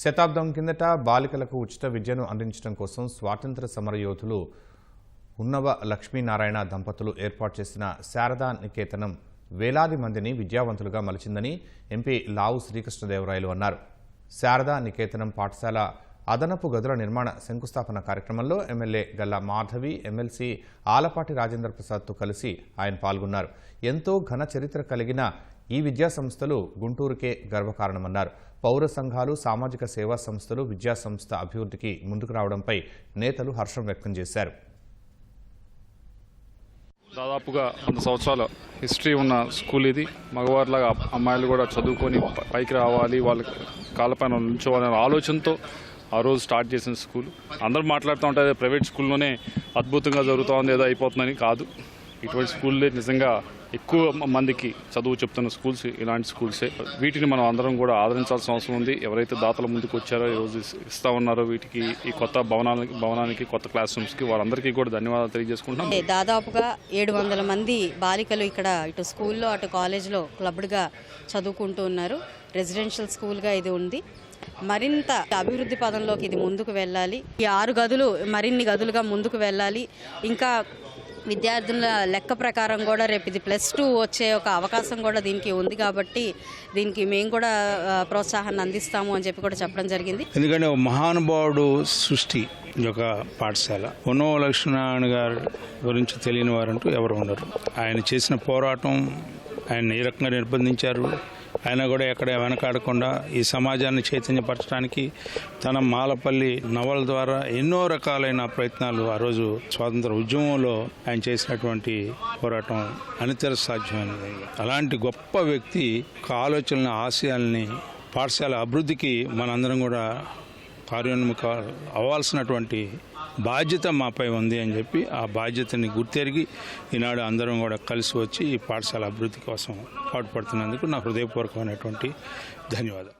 శతాబ్దం కిందట బాలికలకు ఉచిత విద్యను అందించడం కోసం స్వాతంత్ర సమరయోధులు ఉన్నవ లక్ష్మీనారాయణ దంపతులు ఏర్పాటు చేసిన శారదా నికేతనం వేలాది మందిని విద్యావంతులుగా మలిచిందని ఎంపీ లావు శ్రీకృష్ణదేవరాయలు అన్నారు. శారదా నికేతనం పాఠశాల అదనపు గదుల నిర్మాణ శంకుస్థాపన కార్యక్రమంలో ఎమ్మెల్యే గల్లా మాధవి ఎమ్మెల్సీ ఆలపాటి రాజేంద్ర ప్రసాద్తో కలిసి ఆయన పాల్గొన్నారు. ఎంతో ఘన చరిత్ర కలిగిన ఈ విద్యా సంస్థలు గుంటూరుకే గర్వకారణమన్నారు. పౌర సంఘాలు సామాజిక సేవా సంస్థలు విద్యా సంస్థ అభివృద్ధికి ముందుకు రావడంపై నేతలు హర్షం వ్యక్తం చేశారు. దాదాపుగా వంద సంవత్సరాల హిస్టరీ ఉన్న స్కూల్ ఇది. మగవారిలాగా అమ్మాయిలు కూడా చదువుకొని పైకి రావాలి వాళ్ళ కాళ్ళపైన నిల్చోవాలనే ఆలోచనతో ఆ రోజు స్టార్ట్ చేసిన స్కూల్. అందరూ మాట్లాడుతూ ఉంటారు ప్రైవేట్ స్కూల్లోనే అద్భుతంగా జరుగుతోంది ఏదో అయిపోతుందని కాదు. ఇటువంటి స్కూల్లే నిజంగా ఎక్కువ మందికి చదువు చెప్తున్న స్కూల్స్ ఇలాంటి స్కూల్సే. వీటిని మనం అందరం కూడా ఆదరించాల్సిన అవసరం ఉంది. ఎవరైతే దాతల ముందుకు వచ్చారో ఈరోజు ఇస్తా ఉన్నారో వీటికి ఈ కొత్త భవనానికి భవనానికి కొత్త క్లాస్ రూమ్స్కి వారందరికీ కూడా ధన్యవాదాలు తెలియజేసుకుంటున్నాం. దాదాపుగా ఏడు వందల మంది బాలికలు ఇక్కడ ఇటు స్కూల్లో అటు కాలేజ్లో క్లబ్డ్గా చదువుకుంటూ ఉన్నారు. రెసిడెన్షియల్ స్కూల్గా ఇది ఉంది. మరింత అభివృద్ధి పదంలోకి ఇది ముందుకు వెళ్ళాలి. ఈ ఆరు గదులు మరిన్ని గదులుగా ముందుకు వెళ్ళాలి. ఇంకా విద్యార్థుల లెక్క ప్రకారం కూడా రేపు ఇది ప్లస్ టూ వచ్చే ఒక అవకాశం కూడా దీనికి ఉంది కాబట్టి దీనికి మేము కూడా ప్రోత్సాహాన్ని అందిస్తాము అని చెప్పి కూడా చెప్పడం జరిగింది. ఎందుకంటే మహానుభావుడు సృష్టి ఈ యొక్క పాఠశాల. ఉన్నవ లక్ష్మీనారాయణ గారి గురించి తెలియని వారంటూ ఎవరు ఉండరు. ఆయన చేసిన పోరాటం ఆయన ఏ రకంగా నిర్బంధించారు ఆయన కూడా ఎక్కడ వెనకాడకుండా ఈ సమాజాన్ని చైతన్యపరచడానికి తన మాలపల్లి నవల ద్వారా ఎన్నో రకాలైన ప్రయత్నాలు ఆ రోజు స్వాతంత్ర ఉద్యమంలో ఆయన చేసినటువంటి పోరాటం అనితర సాధ్యమైనది. అలాంటి గొప్ప వ్యక్తి ఒక ఆలోచనల ఆశయాల్ని పాఠశాల అభివృద్ధికి మనందరం కూడా కార్యోన్ముఖ అవ్వాల్సినటువంటి బాధ్యత మాపై ఉంది అని చెప్పి ఆ బాధ్యతని గుర్తెరిగి ఈనాడు అందరం కూడా కలిసి వచ్చి ఈ పాఠశాల అభివృద్ధి కోసం పాటుపడుతున్నందుకు నా హృదయపూర్వకమైనటువంటి ధన్యవాదాలు.